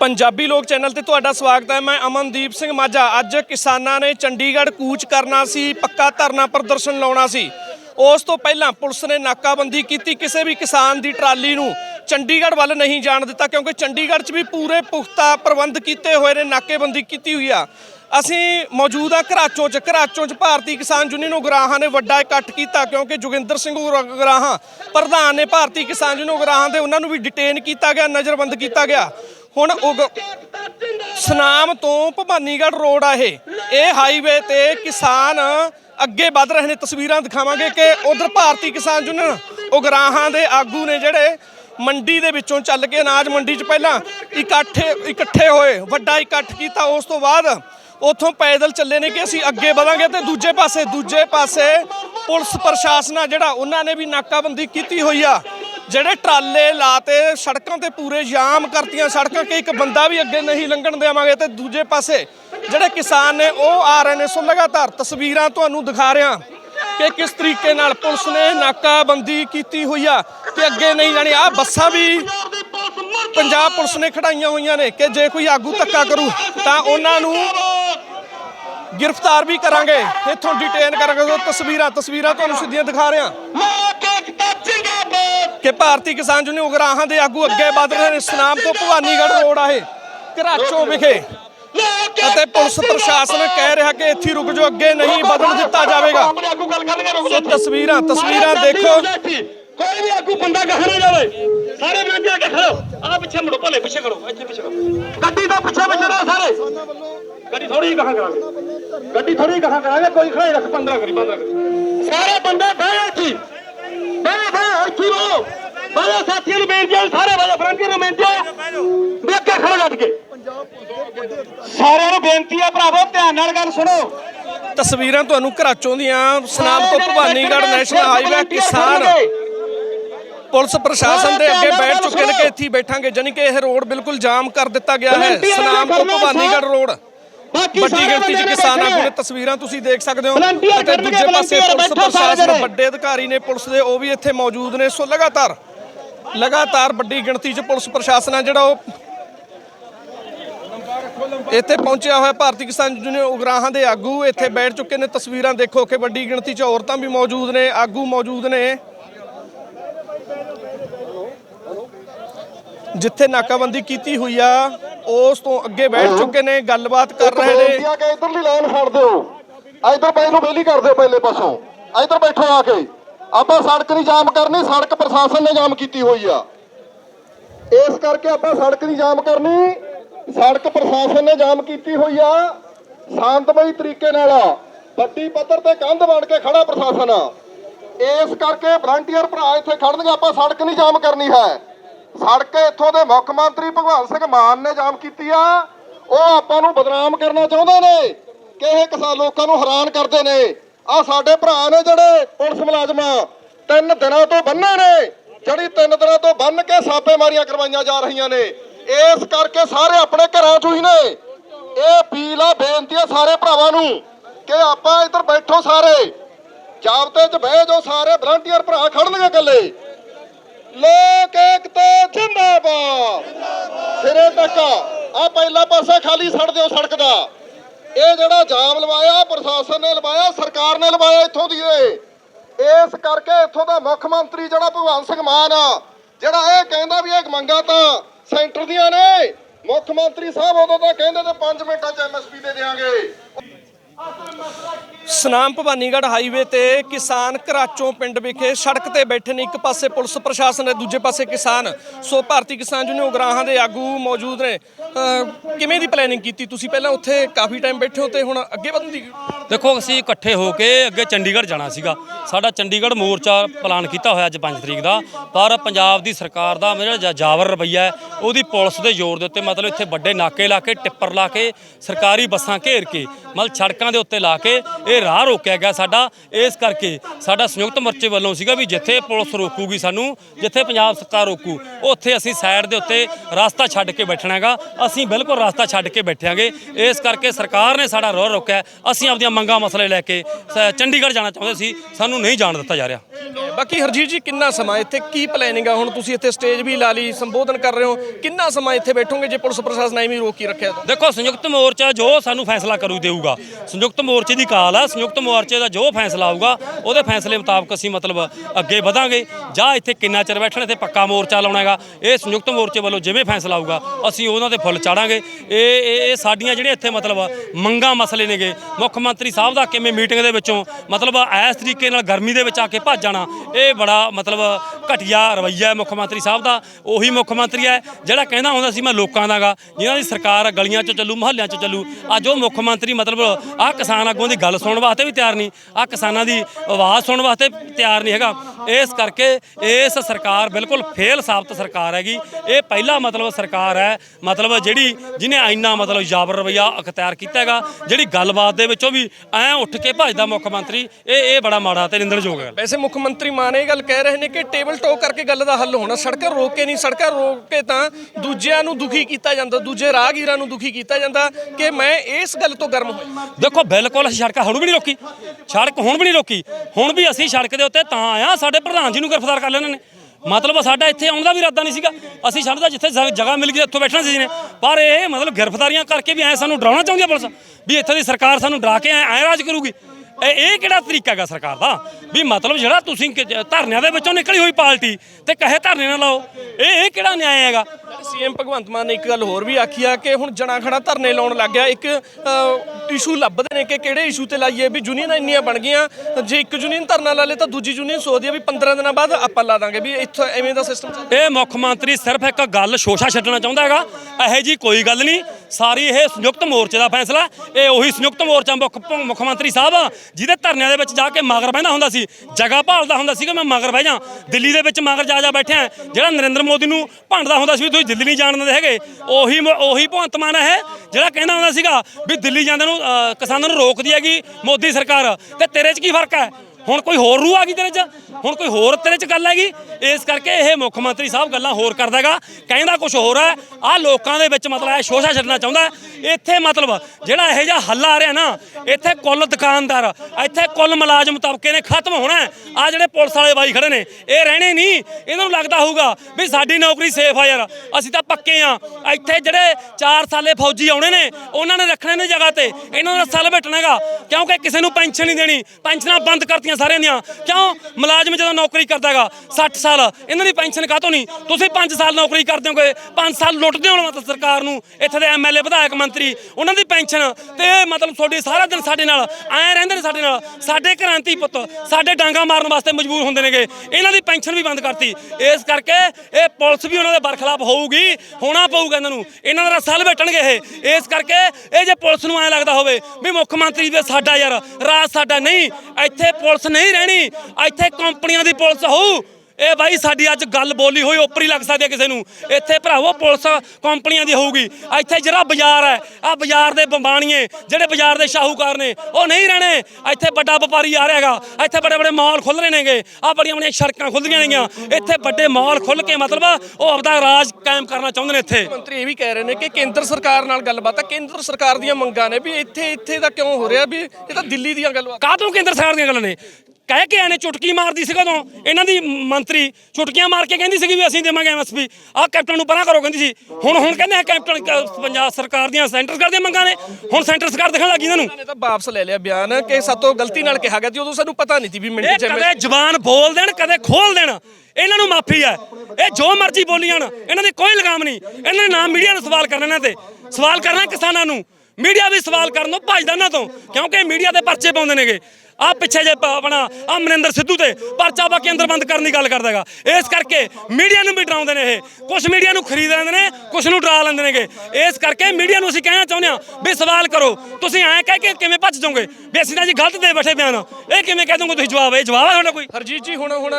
ਪੰਜਾਬੀ ਲੋਕ ਚੈਨਲ ਤੇ ਤੁਹਾਡਾ ਸਵਾਗਤ ਹੈ। ਮੈਂ ਅਮਨਦੀਪ ਸਿੰਘ ਮਾਝਾ। ਅੱਜ ਕਿਸਾਨਾਂ ਨੇ ਚੰਡੀਗੜ੍ਹ ਕੂਚ ਕਰਨਾ ਸੀ, ਪੱਕਾ ਧਰਨਾ ਪ੍ਰਦਰਸ਼ਨ ਲਾਉਣਾ ਸੀ। ਉਸ ਤੋਂ ਪਹਿਲਾਂ ਪੁਲਿਸ ਨੇ ਨਾਕਾਬੰਦੀ ਕੀਤੀ ਕਿਸੇ ਵੀ ਕਿਸਾਨ ਦੀ ਟਰਾਲੀ ਨੂੰ। ਚੰਡੀਗੜ੍ਹ ਵੱਲ ਨਹੀਂ ਜਾਣ ਦਿੱਤਾ, ਕਿਉਂਕਿ ਚੰਡੀਗੜ੍ਹ 'ਚ ਵੀ ਪੂਰੇ ਪੁਖਤਾ ਪ੍ਰਬੰਧ ਕੀਤੇ ਹੋਏ ਨੇ, ਨਾਕੇਬੰਦੀ ਕੀਤੀ ਹੋਈ ਆ। ਅਸੀਂ ਮੌਜੂਦ ਆ ਘਰਾਚੋਂ 'ਚ। ਘਰਾਚੋ 'ਚ ਭਾਰਤੀ ਕਿਸਾਨ ਯੂਨੀਅਨ ਉਗਰਾਹਾਂ ਨੇ ਵੱਡਾ ਇਕੱਠ ਕੀਤਾ, ਕਿਉਂਕਿ ਜੋਗਿੰਦਰ ਸਿੰਘ ਉਗਰਾਹਾਂ, ਪ੍ਰਧਾਨ ਨੇ ਭਾਰਤੀ ਕਿਸਾਨ ਯੂਨੀਅਨ ਉਗਰਾਹਾਂ ਦੇ ਉਹਨਾਂ ਨੂੰ ਵੀ ਡਿਟੇਨ ਕੀਤਾ ਗਿਆ, ਨਜ਼ਰਬੰਦ ਕੀਤਾ ਗਿਆ। ਹੁਣ ਉਗ ਸਨਾਮ ਤੋਂ ਭਵਾਨੀਗੜ੍ਹ ਰੋਡ ਆ ਇਹ। ਇਹ ਹਾਈਵੇ ਤੇ ਕਿਸਾਨ ਅੱਗੇ ਵੱਧ ਰਹੇ ਨੇ। ਤਸਵੀਰਾਂ ਦਿਖਾਵਾਂਗੇ ਕਿ ਉਧਰ ਭਾਰਤੀ ਕਿਸਾਨ ਯੂਨੀਅਨ ਉਗਰਾਹਾਂ ਦੇ ਆਗੂ ਨੇ ਜਿਹੜੇ ਮੰਡੀ ਦੇ ਵਿੱਚੋਂ ਚੱਲ ਕੇ ਅਨਾਜ ਮੰਡੀ 'ਚ ਪਹਿਲਾਂ ਇਕੱਠੇ ਇਕੱਠੇ ਹੋਏ, ਵੱਡਾ ਇਕੱਠ ਕੀਤਾ। ਉਸ ਤੋਂ ਬਾਅਦ ਉੱਥੋਂ ਪੈਦਲ ਚੱਲੇ ਨੇ ਕਿ ਅਸੀਂ ਅੱਗੇ ਵਧਾਂਗੇ ਤੇ ਦੂਜੇ ਪਾਸੇ ਦੂਜੇ ਪਾਸੇ ਪੁਲਿਸ ਪ੍ਰਸ਼ਾਸਨ ਆ ਜਿਹੜਾ, ਉਹਨਾਂ ਨੇ ਵੀ ਨਾਕਾਬੰਦੀ ਕੀਤੀ ਹੋਈ ਆ। ਜਿਹੜੇ ਟਰਾਲੇ ਲਾਤੇ, ਸੜਕਾਂ ਤੇ ਪੂਰੇ ਜਾਮ ਕਰਤੀਆਂ ਸੜਕਾਂ, ਕਿ ਇੱਕ ਬੰਦਾ ਵੀ ਅੱਗੇ ਨਹੀਂ ਲੰਘਣ ਦੇਵਾਂਗੇ ਤੇ ਦੂਜੇ ਪਾਸੇ ਜਿਹੜੇ ਕਿਸਾਨ ਨੇ, ਉਹ ਆ ਰਹੇ ਨੇ। ਸੋ ਲਗਾਤਾਰ ਤਸਵੀਰਾਂ ਤੁਹਾਨੂੰ ਦਿਖਾ ਰਿਹਾ ਕਿ ਕਿਸ ਤਰੀਕੇ ਨਾਲ ਪੁਲਿਸ ਨੇ ਨਾਕਾਬੰਦੀ ਕੀਤੀ ਹੋਈ ਆ ਕਿ ਅੱਗੇ ਨਹੀਂ ਜਾਣੀ। ਆ ਬੱਸਾਂ ਵੀ ਪੰਜਾਬ ਪੁਲਿਸ ਨੇ ਖੜਾਈਆਂ ਹੋਈਆਂ ਨੇ ਕਿ ਜੇ ਕੋਈ ਆਗੂ ਧੱਕਾ ਕਰੂ ਤਾਂ ਉਹਨਾਂ ਨੂੰ ਗ੍ਰਿਫਤਾਰ ਵੀ ਕਰਾਂਗੇ। ਇੱਥੋਂ ਡਿਟੇਨ ਕਰਾਂਗੇ। ਤਸਵੀਰਾਂ ਤਸਵੀਰਾਂ ਤੁਹਾਨੂੰ ਸਿੱਧੀਆਂ ਦਿਖਾ ਰਿਹਾ। ਕਿ ਭਾਰਤੀ ਕਿਸਾਨ ਯੂਨੀਅਨ ਉਗਰਾਹਾਂ ਦੇ ਆਗੂ ਅੱਗੇ ਵਧ ਰਹੇ ਨੇ। ਸਨਾਮ ਤੋਂ ਭਵਾਨੀਗੜ੍ਹ ਰੋਡ ਆਏ ਘਰਾਚੋਂ ਵਿਖੇ। ਅਤੇ ਪੁਲਿਸ ਪ੍ਰਸ਼ਾਸਨ ਕਹਿ ਰਿਹਾ ਕਿ ਇੱਥੇ ਰੁਕ ਜਾਓ ਅੱਗੇ ਨਹੀਂ ਵਧਣ ਦਿੱਤਾ ਜਾਵੇਗਾ। ਸੋ ਤਸਵੀਰਾਂ ਤਸਵੀਰਾਂ ਦੇਖੋ। ਕੋਈ ਵੀ ਆਗੂ ਬੰਦਾ ਕਹਾਂ ਨਾ ਜਾਵੇ ਸਾਰੇ ਬੰਦੇ ਅੱਗੇ ਖੜੋ। ਆ ਪਿੱਛੇ ਮੁੜੋ ਭਲੇ ਪਿੱਛੇ ਕਰੋ ਇੱਥੇ ਪਿੱਛੇ ਕਰੋ ਗੱਡੀ ਤੋਂ ਪਿੱਛੇ ਪਿੱਛੇ ਰਹੋ ਸਾਰੇ। ਗੱਡੀ ਥੋੜੀ ਕਹਾਂ ਕਰਾਂਗੇ। ਗੱਡੀ ਥੋੜੀ ਕਹਾਂ ਕਰਾਂਗੇ। ਕੋਈ ਖੜੇ ਰੱਖ 15 ਕਰੀ 15 ਕਰੀ। ਸਾਰੇ ਬੰਦੇ ਬਹਿ ਇੱਥੇ ਬਹਿ ਬਹਿ ਇੱਥੇ ਰਹੋ ਬਾਜਾ ਸਾਥੀਆਂ ਨੂੰ ਬੇਨਤੀ ਹੈ ਸਾਰੇ ਬਾਜਾ ਫਰੰਟੀਅਰ ਨੂੰ ਬੇਨਤੀ ਹੈ ਵੀ ਅੱਗੇ ਖੜੋ ਲੱਗ ਕੇ। ਸਾਰਿਆਂ ਨੂੰ ਬੇਨਤੀ ਹੈ ਭਰਾਵੋ ਧਿਆਨ ਨਾਲ ਗੱਲ ਸੁਣੋ। ਤਸਵੀਰਾਂ ਤੁਹਾਨੂੰ ਘਰਾਚੋਂ ਦੀਆਂ ਸਨਾਮ ਤੋਂ ਭਵਾਨੀਗੜ੍ਹ ਨੈਸ਼ਨਲ ਹਾਈਵੇ ਕਿਸਾਨ। ਪੁਲਿਸ ਪ੍ਰਸ਼ਾਸਨ ਦੇ ਅੱਗੇ ਬੈਠ ਚੁੱਕੇ ਨੇ ਕਿ ਇੱਥੇ ਬੈਠਾਂਗੇ ਜਾਨੀ ਕਿ ਇਹ ਰੋਡ ਬਿਲਕੁਲ ਜਾਮ ਕਰ ਦਿੱਤਾ ਗਿਆ ਹੈ ਸਨਾਮ ਤੋਂ ਭਵਾਨੀਗੜ੍ਹ ਰੋਡ। ਵੱਡੀ ਗਿਣਤੀ 'ਚ ਕਿਸਾਨ ਆਗੂ ਨੇ। ਤਸਵੀਰਾਂ ਤੁਸੀਂ ਦੇਖ ਸਕਦੇ ਹੋ। ਅਤੇ ਦੂਜੇ ਪਾਸੇ ਪੁਲਿਸ ਪ੍ਰਸ਼ਾਸਨ। ਵੱਡੇ ਅਧਿਕਾਰੀ ਨੇ ਪੁਲਿਸ ਦੇ ਉਹ ਵੀ ਇੱਥੇ ਮੌਜੂਦ ਨੇ। ਸੋ ਲਗਾਤਾਰ ਲਗਾਤਾਰ ਵੱਡੀ ਗਿਣਤੀ 'ਚ ਪੁਲਿਸ ਪ੍ਰਸ਼ਾਸਨ ਆ ਜਿਹੜਾ ਉਹ ਇੱਥੇ ਪਹੁੰਚਿਆ ਹੋਇਆ ਭਾਰਤੀ ਕਿਸਾਨ ਯੂਨੀਅਨ ਉਗਰਾਹਾਂ ਦੇ ਆਗੂ ਇੱਥੇ ਬੈਠ ਚੁੱਕੇ ਨੇ ਤਸਵੀਰਾਂ ਦੇਖੋ ਕਿ ਵੱਡੀ ਗਿਣਤੀ 'ਚ ਔਰਤਾਂ ਵੀ ਮੌਜੂਦ ਨੇ ਆਗੂ ਮੌਜੂਦ ਨੇ। ਜਿੱਥੇ ਨਾਕਾਬੰਦੀ ਕੀਤੀ ਹੋਈ ਆ ਉਸ ਤੋਂ ਅੱਗੇ ਬੈਠ ਚੁੱਕੇ ਨੇ ਗੱਲਬਾਤ ਕਰ ਰਹੇ ਨੇ। ਇਧਰਲੀ ਲਾਈਨ ਛੱਡ ਦਿਓ। ਇਧਰ ਪੈ ਨੂੰ ਬੇਲੀ ਕਰ ਦਿਓ ਪਹਿਲੇ ਪਾਸੋਂ। ਇਧਰ ਬੈਠੋ ਆ ਕੇ। ਆਪਾਂ ਸੜਕ ਨਹੀਂ ਜਾਮ ਕਰਨੀ, ਸੜਕ ਪ੍ਰਸ਼ਾਸਨ ਨੇ ਜਾਮ ਕੀਤੀ ਹੋਈ ਆ। ਇਸ ਕਰਕੇ ਆਪਾਂ ਸੜਕ ਨਹੀਂ ਜਾਮ ਕਰਨੀ, ਸੜਕ ਪ੍ਰਸ਼ਾਸਨ ਨੇ ਜਾਮ ਕੀਤੀ ਹੋਈ ਆ, ਸ਼ਾਂਤਮਈ ਤਰੀਕੇ ਨਾਲ। ਵੱਡੀ ਪੱਧਰ ਤੇ ਕੰਧ ਬਣ ਕੇ ਖੜਾ ਪ੍ਰਸ਼ਾਸਨ। ਇਸ ਕਰਕੇ ਵਲੰਟੀਅਰ ਭਰਾ ਇੱਥੇ ਖੜਨਗੇ, ਆਪਾਂ ਸੜਕ ਨਹੀਂ ਜਾਮ ਕਰਨੀ ਹੈ। ਸੜਕ ਇੱਥੋਂ ਦੇ ਮੁੱਖ ਮੰਤਰੀ ਭਗਵੰਤ ਸਿੰਘ ਮਾਨ ਨੇ ਜਾਮ ਕੀਤੀ ਆ। ਉਹ ਆਪਾਂ ਨੂੰ ਬਦਨਾਮ ਕਰਨਾ ਚਾਹੁੰਦੇ ਨੇ, ਕਿ ਇਹ ਕਿਸਾਨ ਲੋਕਾਂ ਨੂੰ ਹੈਰਾਨ ਕਰਦੇ ਨੇ। ਆ ਸਾਡੇ ਭਰਾ ਨੇ ਜਿਹੜੇ ਪੁਲਿਸ ਮੁਲਾਜ਼ਮ ਤਿੰਨ ਦਿਨਾਂ ਤੋਂ ਬੰਨੇ ਨੇ, ਜਿਹੜੀ ਤਿੰਨ ਦਿਨਾਂ ਤੋਂ ਬੰਨ ਕੇ ਛਾਪੇਮਾਰੀਆਂ ਕਰਵਾਈਆਂ ਜਾ ਰਹੀਆਂ ਨੇ, ਇਸ ਕਰਕੇ ਸਾਰੇ ਆਪਣੇ ਘਰਾਂ 'ਚ ਹੀ ਨੇ। ਇਹ ਅਪੀਲ ਆ, ਬੇਨਤੀ ਆ ਸਾਰੇ ਭਰਾਵਾਂ ਨੂੰ ਕਿ ਆਪਾਂ ਇੱਧਰ ਬੈਠੋ ਸਾਰੇ, ਜਾਬਤੇ 'ਚ ਬਹਿ ਜਾਓ ਸਾਰੇ ਵਲੰਟੀਅਰ ਭਰਾ ਖੜਨਗੇ ਇਕੱਲੇ। ਲੋਕ ਏਕਤਾ ਜਿੰਦਾਬਾਦ। ਸਿਰੇ ਤੱਕ ਆ ਪਹਿਲਾ ਪਾਸਾ ਖਾਲੀ ਛੱਡ ਦਿਓ ਸੜਕ ਦਾ। ਇਹ ਜਿਹੜਾ ਜਾਮ ਲਵਾਇਆ, ਪ੍ਰਸ਼ਾਸਨ ਨੇ ਲਵਾਇਆ, ਸਰਕਾਰ ਨੇ ਲਵਾਇਆ ਇੱਥੋਂ ਦੀ ਇਹ। ਇਸ ਕਰਕੇ ਇੱਥੋਂ ਦਾ ਮੁੱਖ ਮੰਤਰੀ ਜਿਹੜਾ ਭਗਵੰਤ ਸਿੰਘ ਮਾਨ ਆ, ਜਿਹੜਾ ਇਹ ਕਹਿੰਦਾ ਵੀ ਇਹ ਮੰਗਾ ਤਾਂ ਸੈਂਟਰ ਦੀਆਂ ਨੇ। ਮੁੱਖ ਮੰਤਰੀ ਸਾਹਿਬ ਉਦੋਂ ਤਾਂ ਕਹਿੰਦੇ ਤੇ 5 ਮਿੰਟਾਂ ਚ ਐਮਐਸਪੀ ਦੇ ਦੇਾਂਗੇ ਸਨਾਮ ਭਵਾਨੀਗੜ੍ਹ ਹਾਈਵੇ ਤੇ ਕਿਸਾਨ ਘਰਾਚੋਂ ਪਿੰਡ ਵਿਖੇ ਸੜਕ ਤੇ ਬੈਠੇ ਨੇ ਇੱਕ ਪਾਸੇ ਪੁਲਿਸ ਪ੍ਰਸ਼ਾਸਨ ਹੈ ਦੂਜੇ ਪਾਸੇ ਕਿਸਾਨ। ਸੋ ਭਾਰਤੀ ਕਿਸਾਨ ਯੂਨੀਅਨ ਉਗਰਾਹਾਂ ਦੇ ਆਗੂ ਮੌਜੂਦ ਨੇ। ਕਿਵੇਂ ਦੀ ਪਲੈਨਿੰਗ ਕੀਤੀ ਤੁਸੀਂ? ਪਹਿਲਾਂ ਉੱਥੇ ਕਾਫੀ ਟਾਈਮ ਬੈਠੇ ਹੋ ਤੇ ਹੁਣ ਅੱਗੇ ਵਧਣ ਦੀ ਦੇਖੋ, ਅਸੀਂ ਇਕੱਠੇ ਹੋ ਕੇ ਅੱਗੇ ਚੰਡੀਗੜ੍ਹ ਜਾਣਾ ਸੀਗਾ। ਸਾਡਾ ਚੰਡੀਗੜ੍ਹ ਮੋਰਚਾ ਪਲਾਨ ਕੀਤਾ ਹੋਇਆ ਅੱਜ 5 ਤਰੀਕ ਦਾ। ਪਰ ਪੰਜਾਬ ਦੀ ਸਰਕਾਰ ਦਾ ਮੇਰਾ ਜਾਵਰ ਰਵੱਈਆ ਹੈ। ਉਹਦੀ ਪੁਲਿਸ ਦੇ ਜ਼ੋਰ ਦੇ ਉੱਤੇ ਮਤਲਬ ਇੱਥੇ ਵੱਡੇ ਨਾਕੇ ਲਾ ਕੇ, ਟਿੱਪਰ ਲਾ ਕੇ, ਸਰਕਾਰੀ ਬੱਸਾਂ ਘੇਰ ਕੇ, ਮਤਲਬ ਸੜਕਾਂ ਦੇ ਉੱਤੇ ਲਾ ਕੇ ਇਹ ਰਾਹ ਰੋਕਿਆ ਗਿਆ ਸਾਡਾ। ਇਸ ਕਰਕੇ ਸਾਡਾ ਸੰਯੁਕਤ ਮੋਰਚੇ ਵੱਲੋਂ ਸੀਗਾ ਵੀ ਜਿੱਥੇ ਪੁਲਿਸ ਰੋਕੂਗੀ ਸਾਨੂੰ ਜਿੱਥੇ ਪੰਜਾਬ ਸਰਕਾਰ ਰੋਕੂ ਉੱਥੇ ਅਸੀਂ ਸਾਈਡ ਦੇ ਉੱਤੇ ਰਸਤਾ ਛੱਡ ਕੇ ਬੈਠਣਾ ਹੈਗਾ। ਅਸੀਂ ਬਿਲਕੁਲ ਰਸਤਾ ਛੱਡ ਕੇ ਬੈਠਾਂਗੇ ਇਸ ਕਰਕੇ ਸਰਕਾਰ ਨੇ ਸਾਡਾ ਰਾਹ ਰੋਕਿਆ। ਅਸੀਂ ਆਪਣੀਆਂ ਮੰਗਾਂ ਮਸਲੇ ਲੈ ਕੇ ਚੰਡੀਗੜ੍ਹ ਜਾਣਾ ਚਾਹੁੰਦੇ ਸੀ। ਸਾਨੂੰ ਨਹੀਂ ਜਾਣ ਦਿੱਤਾ ਜਾ ਰਿਹਾ। ਬਾਕੀ ਹਰਜੀਤ ਜੀ ਕਿੰਨਾ ਸਮਾਂ ਇੱਥੇ ਕੀ ਪਲੈਨਿੰਗ ਆ? ਹੁਣ ਤੁਸੀਂ ਇੱਥੇ ਸਟੇਜ ਵੀ ਲਾ ਲਈ ਸੰਬੋਧਨ ਕਰ ਰਹੇ ਹੋ। ਕਿੰਨਾ ਸਮਾਂ ਇੱਥੇ ਬੈਠੋਗੇ ਜੇ ਪੁਲਿਸ ਪ੍ਰਸ਼ਾਸਨ ਐਵੇਂ ਰੋਕ ਕੇ ਰੱਖਿਆ ਤਾਂ? ਦੇਖੋ ਸੰਯੁਕਤ ਮੋਰਚਾ ਜੋ ਸਾਨੂੰ ਫੈਸਲਾ ਕਰੂ ਦੇਊਗਾ ਸੰਯੁਕਤ ਮੋਰਚੇ ਦੀ ਕਾਲ ਆ। ਸੰਯੁਕਤ ਮੋਰਚੇ ਦਾ ਜੋ ਫੈਸਲਾ ਆਊਗਾ, ਉਹਦੇ ਫੈਸਲੇ ਮੁਤਾਬਕ ਅਸੀਂ ਮਤਲਬ ਅੱਗੇ ਵਧਾਂਗੇ। ਜਾਂ ਇੱਥੇ ਕਿੰਨਾ ਚਿਰ ਬੈਠਣਾ, ਇੱਥੇ ਪੱਕਾ ਮੋਰਚਾ ਲਾਉਣਾ ਹੈਗਾ। ਇਹ ਸੰਯੁਕਤ ਮੋਰਚੇ ਵੱਲੋਂ ਜਿਵੇਂ ਫੈਸਲਾ ਆਊਗਾ, ਅਸੀਂ ਉਹਨਾਂ ਤੇ ਫੁੱਲ ਚਾੜਾਂਗੇ। ਇਹ ਇਹ ਸਾਡੀਆਂ ਜਿਹੜੀਆਂ ਇੱਥੇ ਮਤਲਬ ਮੰਗਾਂ ਮਸਲੇ ਨੇਗੇ, ਮੁੱਖ ਮੰਤਰੀ ਸਾਹਿਬ ਦਾ ਕਿਵੇਂ ਮੀਟਿੰਗ ਦੇ ਵਿੱਚੋਂ ਮਤਲਬ ਇਸ ਤਰੀਕੇ ਨਾਲ ਗਰਮੀ ਦੇ ਵਿੱਚ ਆ ਕੇ ਭੱਜ ਜਾਣਾ, ਇਹ ਬੜਾ ਮਤਲਬ ਘਟੀਆ ਰਵੱਈਆ ਹੈ ਮੁੱਖ ਮੰਤਰੀ ਸਾਹਿਬ ਦਾ। ਉਹੀ ਮੁੱਖ ਮੰਤਰੀ ਹੈ, ਜਿਹੜਾ ਕਹਿੰਦਾ ਹੁੰਦਾ ਸੀ, ਮੈਂ ਲੋਕਾਂ ਦਾਗਾ। ਜਿਨ੍ਹਾਂ ਦੀ ਸਰਕਾਰ ਗਲੀਆਂ 'ਚ ਚੱਲੂ, ਮੁਹੱਲਿਆਂ 'ਚ ਚੱਲੂ, ਅੱਜ ਉਹ ਮੁੱਖ ਮੰਤਰੀ ਮਤਲਬ ਆਹ ਕਿਸਾਨ ਆਗੂਆਂ ਦੀ ਗੱਲ ਸੁਣਨ ਵਾਸਤੇ ਵੀ ਤਿਆਰ ਨਹੀਂ ਆਹ ਕਿਸਾਨਾਂ ਦੀ ਆਵਾਜ਼ ਸੁਣਨ ਵਾਸਤੇ ਤਿਆਰ ਨਹੀਂ ਹੈਗਾ। ਇਸ ਕਰਕੇ ਇਸ ਸਰਕਾਰ ਬਿਲਕੁਲ ਫੇਲ ਸਾਬਤ ਸਰਕਾਰ ਹੈਗੀ। ਇਹ ਪਹਿਲਾ ਮਤਲਬ ਸਰਕਾਰ ਹੈ ਮਤਲਬ ਜਿਹੜੀ ਜਿਹਨੇ ਇੰਨਾ ਮਤਲਬ ਜਾਬਰ ਰਵਈਆ ਅਖਤਿਆਰ ਕੀਤਾ ਹੈਗਾ ਜਿਹੜੀ ਗੱਲਬਾਤ ਦੇ ਵਿੱਚੋਂ ਵੀ ਐ ਉੱਠ ਕੇ ਭੱਜਦਾ ਮੁੱਖ ਮੰਤਰੀ ਇਹ ਇਹ ਬੜਾ ਮਾੜਾ ਤੇ ਨਿੰਦਣਯੋਗ ਹੈ। ਵੈਸੇ ਮੁੱਖ ਮੰਤਰੀ ਮਾਨ ਇਹ ਗੱਲ ਕਹਿ ਰਹੇ ਨੇ ਕਿ ਟੇਬਲ ਟਾਕ ਕਰਕੇ ਗੱਲ ਦਾ ਹੱਲ ਹੋਣਾ ਸੜਕਾਂ ਰੋਕ ਕੇ ਨਹੀਂ ਸੜਕਾਂ ਰੋਕ ਕੇ ਤਾਂ ਦੂਜਿਆਂ ਨੂੰ ਦੁਖੀ ਕੀਤਾ ਜਾਂਦਾ ਦੂਜੇ ਰਾਹਗੀਰਾਂ ਨੂੰ ਦੁਖੀ ਕੀਤਾ ਜਾਂਦਾ ਕਿ ਮੈਂ ਇਸ ਗੱਲ ਤੋਂ ਗਰਮ ਹੋਇਆ। ਦੇਖੋ ਬਿਲਕੁਲ ਅਸੀਂ ਸੜਕ ਹੁਣ ਵੀ ਨਹੀਂ ਰੋਕੀ। ਸੜਕ ਹੁਣ ਵੀ ਨਹੀਂ ਰੋਕੀ। ਹੁਣ ਵੀ ਅਸੀਂ ਸੜਕ ਦੇ ਉੱਤੇ ਤਾਂ ਆਇਆ ਸਾਡੇ ਪ੍ਰਧਾਨ ਜੀ ਨੂੰ ਗ੍ਰਿਫਤਾਰ ਕਰ ਲੈਣਾ ਨੇ। ਮਤਲਬ ਸਾਡਾ ਇੱਥੇ ਆਉਣ ਦਾ ਵੀ ਇਰਾਦਾ ਨਹੀਂ ਸੀਗਾ। ਅਸੀਂ ਛੱਡਦਾ ਜਿੱਥੇ ਜਗ੍ਹਾ ਮਿਲ ਗਈ ਉੱਥੋਂ ਬੈਠਣਾ ਸੀ ਜੀ ਨੇ। ਪਰ ਇਹ ਮਤਲਬ ਗ੍ਰਿਫਤਾਰੀਆਂ ਕਰਕੇ ਵੀ ਐ ਸਾਨੂੰ ਡਰਾਉਣਾ ਚਾਹੁੰਦੀ ਹੈ ਪੁਲਿਸ। ਵੀ ਇੱਥੇ ਦੀ ਸਰਕਾਰ ਸਾਨੂੰ ਡਰਾ ਕੇ ਐ, ਐਂ ਰਾਜ ਕਰੂਗੀ। ਇਹ ਇਹ ਕਿਹੜਾ ਤਰੀਕਾ ਹੈਗਾ ਸਰਕਾਰ ਦਾ? ਵੀ ਮਤਲਬ ਜਿਹੜਾ ਤੁਸੀਂ ਕਿ- ਧਰਨਿਆਂ ਦੇ ਵਿੱਚੋਂ ਨਿਕਲੀ ਹੋਈ ਪਾਰਟੀ ਤੇ ਕਹੇ ਧਰਨੇ ਨਾ ਲਾਓ। ਇਹ ਇਹ ਕਿਹੜਾ ਨਿਆਂ ਹੈਗਾ? ਸੀਐਮ ਭਗਵੰਤ ਮਾਨ ਨੇ ਇੱਕ ਗੱਲ ਹੋਰ ਵੀ ਆਖੀ ਆ ਕਿ ਹੁਣ ਜਣਾ ਖੜਾ ਧਰਨੇ ਲਾਉਣ ਲੱਗ ਗਿਆ। ਇੱਕ ਇਸ਼ੂ ਲੱਭਦੇ ਨੇ ਕਿ ਕਿਹੜੇ ਇਸ਼ੂ ਤੇ ਲਾਈਏ? ਵੀ ਯੂਨੀਅਨਾਂ ਇੰਨੀਆਂ ਬਣ ਗਈਆਂ। ਜੇ ਇੱਕ ਯੂਨੀਅਨ ਧਰਨਾ ਲਾ ਲੇ ਤਾਂ ਦੂਜੀ ਯੂਨੀਅਨ ਸੋਚਦੀ ਆ। ਵੀ 15 ਦਿਨਾਂ ਬਾਅਦ ਆਪਾਂ ਲਾ ਦਾਂਗੇ। ਵੀ ਇੱਥੋਂ ਐਵੇਂ ਦਾ ਸਿਸਟਮ ਇਹ ਮੁੱਖ ਮੰਤਰੀ ਸਿਰਫ ਇੱਕ ਗੱਲ ਸ਼ੋਸ਼ਾ ਛੱਡਣਾ ਚਾਹੁੰਦਾ ਹੈਗਾ। ਇਹੋ ਜੀ ਕੋਈ ਗੱਲ ਨਹੀਂ। ਸਾਰੀ ਇਹ ਸੰਯੁਕਤ ਮੋਰਚੇ ਦਾ ਫੈਸਲਾ। ਇਹ ਉਹੀ ਸੰਯੁਕਤ ਮੋਰਚਾ ਮੁੱਖ ਮੁੱਖ ਮੰਤਰੀ ਸਾਹਿਬ ਜਿਹਦੇ ਧਰਨਿਆਂ ਦੇ ਵਿੱਚ ਜਾ ਕੇ ਮਗਰ ਬਹਿੰਦਾ ਹੁੰਦਾ ਸੀ। ਜਗ੍ਹਾ ਭਾਲਦਾ ਹੁੰਦਾ ਸੀ ਕਿ ਮੈਂ ਮਗਰ ਬਹਿ ਜਾ ਦਿੱਲੀ ਦੇ ਵਿੱਚ ਮਗਰ ਜਾ ਜਾ ਬੈਠਿਆ ਜਿਹੜਾ ਨਰਿੰਦਰ ਮੋਦੀ ਨੂੰ ਭੰਡਦਾ ਹੁੰਦਾ ਸੀ ਵੀ ਤੁਸੀਂ ਦਿੱਲੀ ਨਹੀਂ ਜਾਣ ਦਿੰਦੇ ਹੈਗੇ। ਉਹੀ ਉਹੀ ਭਗਵੰਤ ਮਾਨ ਹੈ, ਜਿਹੜਾ ਕਹਿੰਦਾ ਹੁੰਦਾ ਸੀਗਾ ਵੀ ਦਿੱਲੀ ਜਾਂਦੇ ਨੂੰ ਕਿਸਾਨਾਂ ਨੂੰ ਰੋਕਦੀ ਹੈਗੀ ਮੋਦੀ ਸਰਕਾਰ। ਤੇ ਤੇਰੇ 'ਚ ਕੀ ਫ਼ਰਕ ਹੈ? ਹੁਣ ਕੋਈ ਹੋਰ ਰੂਹ ਆ ਗਈ ਤੇਰੇ 'ਚ? ਹੁਣ ਕੋਈ ਹੋਰ ਤੇਰੇ 'ਚ ਗੱਲ ਹੈਗੀ? ਇਸ ਕਰਕੇ ਇਹ ਮੁੱਖ ਮੰਤਰੀ ਸਾਹਿਬ ਗੱਲਾਂ ਹੋਰ ਕਰਦਾ ਹੈਗਾ। ਕਹਿੰਦਾ ਕੁਝ ਹੋਰ ਹੈ। ਆ ਲੋਕਾਂ ਦੇ ਵਿੱਚ ਮਤਲਬ ਇਹ ਸ਼ੋਸ਼ਾ ਛੱਡਣਾ ਚਾਹੁੰਦਾ ਇੱਥੇ ਮਤਲਬ ਜਿਹੜਾ ਇਹੋ ਜਿਹਾ ਹੱਲਾ ਆ ਰਿਹਾ ਨਾ, ਇੱਥੇ ਕੁੱਲ ਦੁਕਾਨਦਾਰ, ਇੱਥੇ ਕੁੱਲ ਮੁਲਾਜ਼ਮ ਤਬਕੇ ਨੇ ਖਤਮ ਹੋਣਾ ਆ ਜਿਹੜੇ ਪੁਲਿਸ ਵਾਲੇ ਬਾਈ ਖੜੇ ਨੇ, ਇਹ ਰਹਿਣੇ ਨਹੀਂ। ਇਹਨਾਂ ਨੂੰ ਲੱਗਦਾ ਹੋਊਗਾ ਵੀ ਸਾਡੀ ਨੌਕਰੀ ਸੇਫ ਆ ਯਾਰ। ਅਸੀਂ ਤਾਂ ਪੱਕੇ ਆ। ਇੱਥੇ ਜਿਹੜੇ 4 ਸਾਲੇ ਫੌਜੀ ਆਉਣੇ ਨੇ, ਉਹਨਾਂ ਨੇ ਰੱਖਣੇ ਨੇ ਜਗ੍ਹਾ ਤੇ। ਇਹਨਾਂ ਦਾ ਸੱਲ ਭੇਟਣਾਗਾ ਕਿਉਂਕਿ ਕਿਸੇ ਨੂੰ ਪੈਨਸ਼ਨ ਨਹੀਂ ਦੇਣੀ। ਪੈਨਸ਼ਨਾਂ ਬੰਦ ਕਰਤੀਆਂ ਸਾਰਿਆਂ ਦੀਆਂ। ਕਿਉਂ? ਮੁਲਾਜ਼ਮ ਜਦੋਂ ਨੌਕਰੀ ਕਰਦਾਗਾ 60 ਸਾਲ, ਇਹਨਾਂ ਦੀ ਪੈਨਸ਼ਨ ਕਾਹਤੋਂ ਨਹੀਂ? ਤੁਸੀਂ 5 ਸਾਲ ਨੌਕਰੀ ਕਰਦੇ ਹੋਗੇ 5 ਸਾਲ ਲੁੱਟਦੇ ਹੋ ਮਤਲਬ ਸਰਕਾਰ ਨੂੰ, ਇੱਥੇ ਦੇ ਐਮਐਲਏ ਵਿਧਾਇਕ, ਮੰਤਰੀ, ਉਹਨਾਂ ਦੀ ਪੈਨਸ਼ਨ। ਤੇ ਮਤਲਬ ਤੁਹਾਡੀ ਸਾਰਾ ਦਿਨ ਸਾਡੇ ਨਾਲ, ਐ ਰਹਿੰਦੇ ਨੇ ਸਾਡੇ ਨਾਲ। ਸਾਡੇ ਕ੍ਰਾਂਤੀ ਪੁੱਤ, ਸਾਡੇ ਡਾਂਗਾ ਮਾਰਨ ਵਾਸਤੇ ਮਜਬੂਰ ਹੁੰਦੇ ਨੇਗੇ। ਇਹਨਾਂ ਦੀ ਪੈਨਸ਼ਨ ਵੀ ਬੰਦ ਕਰਤੀ। ਇਸ ਕਰਕੇ ਇਹ ਪੁਲਿਸ ਵੀ ਉਹਨਾਂ ਦੇ ਬਰਖਲਾਫ ਹੋਊਗੀ, ਹੋਣਾ ਪਊਗਾ ਇਹਨਾਂ ਨੂੰ। ਇਹਨਾਂ ਦਾ ਰਸਾ ਲਪੇਟਣਗੇ ਇਹ। ਇਸ ਕਰਕੇ ਇਹ ਜੇ ਪੁਲਿਸ ਨੂੰ ਐ ਲੱਗਦਾ ਹੋਵੇ ਵੀ ਮੁੱਖ ਮੰਤਰੀ ਦੇ ਸਾਡਾ ਯਾਰ, ਰਾਜ ਸਾਡਾ ਨਹੀਂ, ਇੱਥੇ ਪੁਲਿਸ ਨਹੀਂ ਰਹਿਣੀ। ਇੱਥੇ ਕੰਪਨੀਆਂ ਦੀ ਪੁਲਿਸ ਹੋਊ। ਇਹ ਬਾਈ ਸਾਡੀ ਅੱਜ ਗੱਲ ਬੋਲੀ ਹੋਈ ਉੱਪਰ ਹੀ ਲੱਗ ਸਕਦੀ ਹੈ ਕਿਸੇ ਨੂੰ। ਇੱਥੇ ਭਰਾਵੋ ਪੁਲਿਸ ਕੰਪਨੀਆਂ ਦੀ ਹੋਊਗੀ। ਇੱਥੇ ਜਿਹੜਾ ਬਾਜ਼ਾਰ ਹੈ ਆ ਬਾਜ਼ਾਰ ਦੇ ਬੰਬਾਣੀਏ ਜਿਹੜੇ ਬਾਜ਼ਾਰ ਦੇ ਸ਼ਾਹੂਕਾਰ ਨੇ ਉਹ ਨਹੀਂ ਰਹਿਣੇ। ਇੱਥੇ ਵੱਡਾ ਵਪਾਰੀ ਆ ਰਿਹਾ ਹੈਗਾ। ਇੱਥੇ ਬੜੇ ਬੜੇ ਮਾਲ ਖੁੱਲ ਰਹੇ ਨੇਗੇ। ਆ ਬੜੀਆਂ ਬੜੀਆਂ ਸੜਕਾਂ ਖੁੱਲ ਰਹੀਆਂ ਨੇਗੀਆਂ। ਇੱਥੇ ਵੱਡੇ ਮਾਲ ਖੁੱਲ ਕੇ ਮਤਲਬ ਉਹ ਆਪਦਾ ਰਾਜ ਕਾਇਮ ਕਰਨਾ ਚਾਹੁੰਦੇ ਨੇ ਇੱਥੇ। ਮੰਤਰੀ ਇਹ ਵੀ ਕਹਿ ਰਹੇ ਨੇ ਕਿ ਕੇਂਦਰ ਸਰਕਾਰ ਨਾਲ ਗੱਲਬਾਤ ਹੈ। ਕੇਂਦਰ ਸਰਕਾਰ ਦੀਆਂ ਮੰਗਾਂ ਨੇ ਵੀ ਇੱਥੇ ਇੱਥੇ ਦਾ ਕਿਉਂ ਹੋ ਰਿਹਾ ਵੀ ਇਹ ਤਾਂ ਦਿੱਲੀ ਦੀਆਂ ਗੱਲਾਂ ਕਾਹਤੋਂ ਕੇਂਦਰ ਸਰਕਾਰ ਦੀਆਂ ਗੱਲਾਂ ਨੇ? ਕਹਿ ਕੇ ਆਨੇ ਚੁਟਕੀ ਮਾਰਦੀ ਸੀ ਕਦੋਂ? ਇਹਨਾਂ ਦੀ ਮੰਤਰੀ ਚੁਟਕੀਆਂ ਮਾਰ ਕੇ ਕਹਿੰਦੀ ਸੀਗੀ ਵੀ ਅਸੀਂ ਦੇਵਾਂਗੇ ਐਮਐਸਪੀ ਆਹ ਕੈਪਟਨ ਨੂੰ ਪਰਾਂ ਕਰੋ ਕਹਿੰਦੀ ਸੀ। ਹੁਣ ਹੁਣ ਕਹਿੰਦੇ ਆ ਕੈਪਟਨ ਕ- ਪੰਜਾਬ ਸਰਕਾਰ ਦੀਆਂ ਸੈਂਟਰ ਸਰਕਾਰ ਦੀਆਂ ਮੰਗਾਂ ਨੇ। ਹੁਣ ਸੈਂਟਰ ਸਰਕਾਰ ਦਿਖਣ ਲੱਗੀ ਇਹਨਾਂ ਨੂੰ। ਨੇ ਤਾਂ ਵਾਪਸ ਲੈ ਲਿਆ ਬਿਆਨ ਕਿ ਸਾਤੋਂ ਗਲਤੀ ਨਾਲ ਕਿਹਾ ਗਿਆ ਸੀ ਉਦੋਂ ਸਾਨੂੰ ਪਤਾ ਨਹੀਂ ਸੀ ਵੀ ਮਿੰਟ ਇਹ ਚ ਕਦੇ ਜ਼ਬਾਨ ਬੋਲ ਦੇਣ ਕਦੇ ਖੋਲ ਦੇਣ। ਇਹਨਾਂ ਨੂੰ ਮਾਫੀ ਹੈ। ਇਹ ਜੋ ਮਰਜ਼ੀ ਬੋਲੀ ਜਾਣ ਇਹਨਾਂ ਦੀ ਕੋਈ ਲਗਾਮ ਨਹੀਂ। ਇਹਨਾਂ ਨੇ ਨਾਮ ਮੀਡੀਆ ਨੂੰ ਸਵਾਲ ਕਰਨਾ ਇਹਨਾਂ ਤੇ। ਸਵਾਲ ਕਰਨਾ ਕਿਸਾਨਾਂ ਨੂੰ। ਮੀਡੀਆ ਵੀ ਸਵਾਲ ਕਰਨ ਤੋਂ ਭੱਜਦਾ ਇਹਨਾਂ ਤੋਂ ਕਿਉਂਕਿ ਮੀਡੀਆ ਦੇ ਪਰਚੇ ਪਾਉਂਦੇ ਨੇਗੇ। ਆ ਪਿੱਛੇ ਜੇ ਆਪਣਾ ਅਮਰਿੰਦਰ ਸਿੱਧੂ ਤੇ ਪਰਚਾ ਪਾ ਕੇ ਅੰਦਰ ਬੰਦ ਕਰਨ ਦੀ ਗੱਲ ਕਰਦਾ ਹੈਗਾ। ਇਸ ਕਰਕੇ ਮੀਡੀਆ ਨੂੰ ਵੀ ਡਰਾਉਂਦੇ ਨੇ ਇਹ। ਕੁਝ ਮੀਡੀਆ ਨੂੰ ਖਰੀਦ ਲੈਂਦੇ ਨੇ ਕੁਝ ਨੂੰ ਡਰਾ ਲੈਂਦੇ ਨੇਗੇ। ਇਸ ਕਰਕੇ ਮੀਡੀਆ ਨੂੰ ਅਸੀਂ ਕਹਿਣਾ ਚਾਹੁੰਦੇ ਹਾਂ ਵੀ ਸਵਾਲ ਕਰੋ। ਤੁਸੀਂ ਐਂ ਕਹਿ ਕੇ ਕਿਵੇਂ ਭੱਜ ਜਾਓਗੇ? ਵੀ ਅਸੀਂ ਤਾਂ ਜੀ ਗਲਤ ਦੇ ਬੈਠੇ ਬਿਆਨ ਇਹ ਕਿਵੇਂ ਕਹਿ ਦੋਗੇ ਤੁਸੀਂ ਜਵਾਬ? ਇਹ ਜਵਾਬ ਹੈ ਤੁਹਾਡਾ ਕੋਈ? ਹਰਜੀਤ ਜੀ ਹੁਣ ਹੁਣ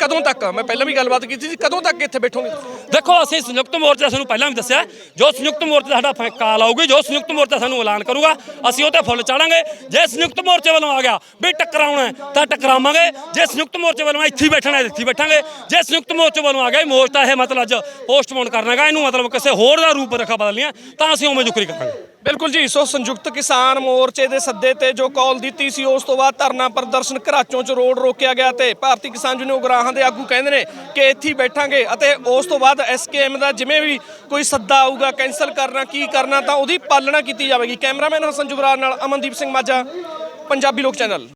ਕਦੋਂ ਤੱਕ ਮੈਂ ਪਹਿਲਾਂ ਵੀ ਗੱਲਬਾਤ ਕੀਤੀ ਸੀ। ਕਦੋਂ ਤੱਕ ਇੱਥੇ ਬੈਠੋਗੇ? ਦੇਖੋ ਅਸੀਂ ਸੰਯੁਕਤ ਮੋਰਚਾ ਸਾਨੂੰ ਪਹਿਲਾਂ ਵੀ ਦੱਸਿਆ ਜੋ ਸੰਯੁਕਤ ਮੋਰਚਾ ਸਾਡਾ ਕਾਲ ਆਊਗੀ ਜੋ ਸੰਯੁਕਤ ਮੋਰਚਾ ਸਾਨੂੰ ਐਲਾਨ ਕਰੂਗਾ ਅਸੀਂ ਉਹ ਤੇ ਫੁੱਲ ਚਾੜਾਂਗੇ। ਜੇ ਸੰਯੁਕਤ ਮੋਰਚੇ ਵੱਲੋਂ ਆ ਗਿਆ ਵੀ ਟਕਰਾਉਣਾ ਤਾਂ ਟਕਰਾਵਾਂਗੇ। ਜੇ ਸੰਯੁਕਤ ਮੋਰਚੇ ਵੱਲੋਂ ਇੱਥੇ ਬੈਠਣਾ ਹੈ, ਇੱਥੇ ਬੈਠਾਂਗੇ। ਜੇ ਸੰਯੁਕਤ ਮੋਰਚੇ ਵੱਲੋਂ ਆ ਗਿਆ ਮੋਰਚਾ ਇਹ ਮਤਲਬ ਅੱਜ ਪੋਸਟਪੋਨ ਕਰਨਾਗਾ ਇਹਨੂੰ ਮਤਲਬ ਕਿਸੇ ਹੋਰ ਦਾ ਰੂਪ ਰੇਖਾ ਬਦਲਣੀ ਹੈ ਤਾਂ ਅਸੀਂ ਉਵੇਂ ਜੁਕਰੀ ਕਰਾਂਗੇ। ਬਿਲਕੁਲ ਜੀ ਸੋ ਸੰਯੁਕਤ ਕਿਸਾਨ ਮੋਰਚੇ ਦੇ ਸੱਦੇ ਤੇ ਜੋ ਕਾਲ ਦਿੱਤੀ ਸੀ ਉਸ ਤੋਂ ਬਾਅਦ ਧਰਨਾ ਪ੍ਰਦਰਸ਼ਨ ਘਰਾਚੋਂ ਚ ਰੋਡ ਰੋਕਿਆ ਗਿਆ ਤੇ ਭਾਰਤੀ ਕਿਸਾਨ ਯੂਨੀਅਨ ਉਗਰਾਹਾਂ ਦੇ ਆਗੂ ਕਹਿੰਦੇ ਨੇ ਕਿ ਇੱਥੇ ਬੈਠਾਂਗੇ ਅਤੇ ਉਸ ਤੋਂ ਬਾਅਦ ਐਸਕੇਐਮ ਦਾ ਜਿਵੇਂ ਵੀ ਕੋਈ ਸੱਦਾ ਆਊਗਾ ਕੈਨਸਲ ਕਰਨਾ ਕੀ ਕਰਨਾ ਤਾਂ ਉਹਦੀ ਪਾਲਣਾ ਕੀਤੀ ਜਾਵੇਗੀ। ਕੈਮਰਾਮੈਨ ਹਸਨ ਜੁਬਰਾਰ ਨਾਲ ਅਮਨਦੀਪ ਸਿੰਘ ਮਾਝਾ। ਪੰਜਾਬੀ ਲੋਕ ਚੈਨਲ।